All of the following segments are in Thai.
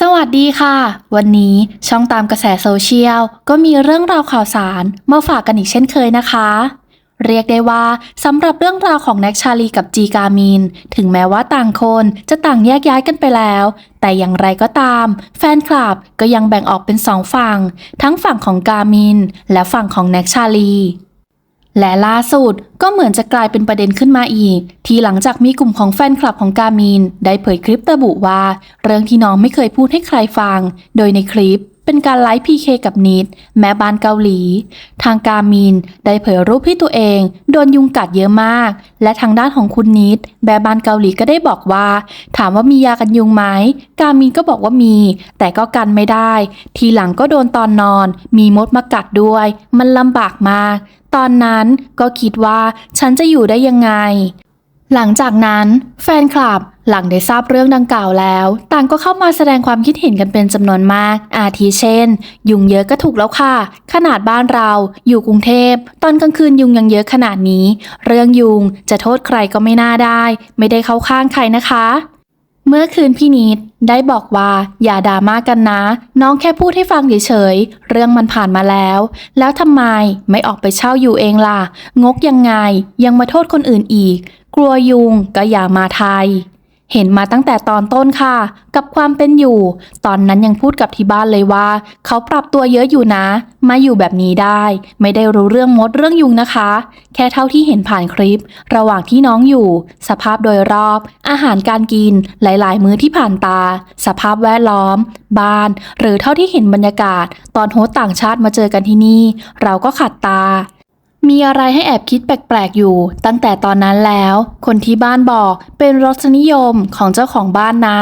สวัสดีค่ะ วันนี้ช่องตามกระแสโซเชียลก็มีเรื่องราวข่าวสารมาฝากกันอีกเช่นเคยนะคะ เรียกได้ว่าสำหรับเรื่องราวของแน็กชาลีกับจีกามิน ถึงแม้ว่าต่างคนจะต่างแยกย้ายกันไปแล้ว แต่อย่างไรก็ตาม แฟนคลับก็ยังแบ่งออกเป็นสองฝั่ง ทั้งฝั่งของกามิน และฝั่งของแน็กชาลี และล่าสุดก็เหมือนจะกลายเป็นประเด็นขึ้นมาอีก ที่หลังจากมีกลุ่มของแฟนคลับของกามิน ได้เผยคลิประบุว่า เรื่องที่น้องไม่เคยพูดให้ใครฟัง โดยในคลิปเป็นการไลฟ์พีเคกับนิด แม่บ้านเกาหลี ทางกามินได้เผยรูปที่ตัวเอง โดนยุงกัดเยอะมาก และทางด้านของคุณนิดแม่บ้านเกาหลีก็ได้บอกว่า ถามว่ามียากันยุงไหมกามินก็บอกว่ามี แต่ก็กันไม่ได้ ทีหลังก็โดนตอนนอน มีมดมากัดด้วย มันลำบากมาก ตอนนั้นก็คิดว่าฉันจะอยู่ได้ยังไง หลังจากนั้นแฟนคลับหลังได้ทราบเรื่องดังกล่าวแล้ว ต่างก็เข้ามาแสดงความคิดเห็นกันเป็นจำนวนมาก อาทิเช่น ยุงเยอะก็ถูกแล้วค่ะ ขนาดบ้านเรา อยู่กรุงเทพ ตอนกลางคืนยุงยังเยอะขนาดนี้ เรื่องยุงจะโทษใครก็ไม่น่าได้ ไม่ได้เข้าข้างใครนะคะ เมื่อคืนพี่นิดได้บอกว่าอย่าด่ามากันนะ น้องแค่พูดให้ฟังเฉยๆ เรื่องมันผ่านมาแล้ว แล้วทำไมไม่ออกไปเช่าอยู่เองล่ะ งกยังไงยังมาโทษคนอื่นอีก กลัวยุงก็อย่ามาไทย เห็นมาตั้งแต่ตอนต้นค่ะ กับความเป็นอยู่ ตอนนั้นยังพูดกับที่บ้านเลยว่า เขาปรับตัวเยอะอยู่นะ มาอยู่แบบนี้ได้ ไม่ได้รู้เรื่องมดเรื่องยุงนะคะ แค่เท่าที่เห็นผ่านคลิป ระหว่างที่น้องอยู่ สภาพโดยรอบ อาหารการกิน หลายๆ มื้อที่ผ่านตา สภาพแวดล้อม บ้าน หรือเท่าที่เห็นบรรยากาศ ตอนโฮสต่างชาติมาเจอกันที่นี่ เราก็ขัดตา มีอะไรให้แอบคิดแปลกๆอยู่ ตั้งแต่ตอนนั้นแล้ว คนที่บ้านบอกเป็นรสนิยมของเจ้าของบ้านนะ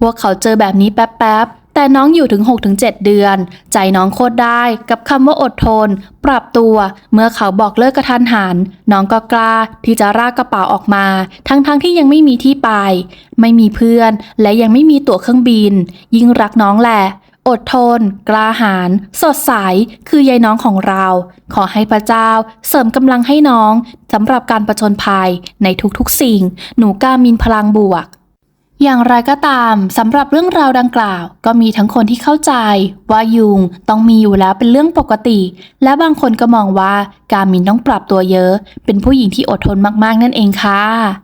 พวกเขาเจอแบบนี้แป๊บๆ แต่น้องอยู่ถึง 6-7 เดือน ใจน้องโคตรได้กับคำว่าอดทน ปรับตัว เมื่อเขาบอกเลิกกระทันหัน น้องก็กล้าที่จะรากกระเป๋าออกมา ทั้งๆที่ยังไม่มีที่ไป ไม่มีเพื่อน และยังไม่มีตั๋วเครื่องบิน ยิ่งรักน้องแหละ อดทน กล้าหาญ สดใส คือยายน้องของเรา ขอให้พระเจ้าเสริมกำลังให้น้องสำหรับการประชนภัยในทุกๆสิ่ง หนูกามินพลังบวก อย่างไรก็ตามสำหรับเรื่องราวดังกล่าว ก็มีทั้งคนที่เข้าใจ ว่ายุงต้องมีอยู่แล้วเป็นเรื่องปกติ และบางคนก็มองว่า กามินต้องปรับตัวเยอะ เป็นผู้หญิงที่อดทนมากๆนั่นเองค่ะ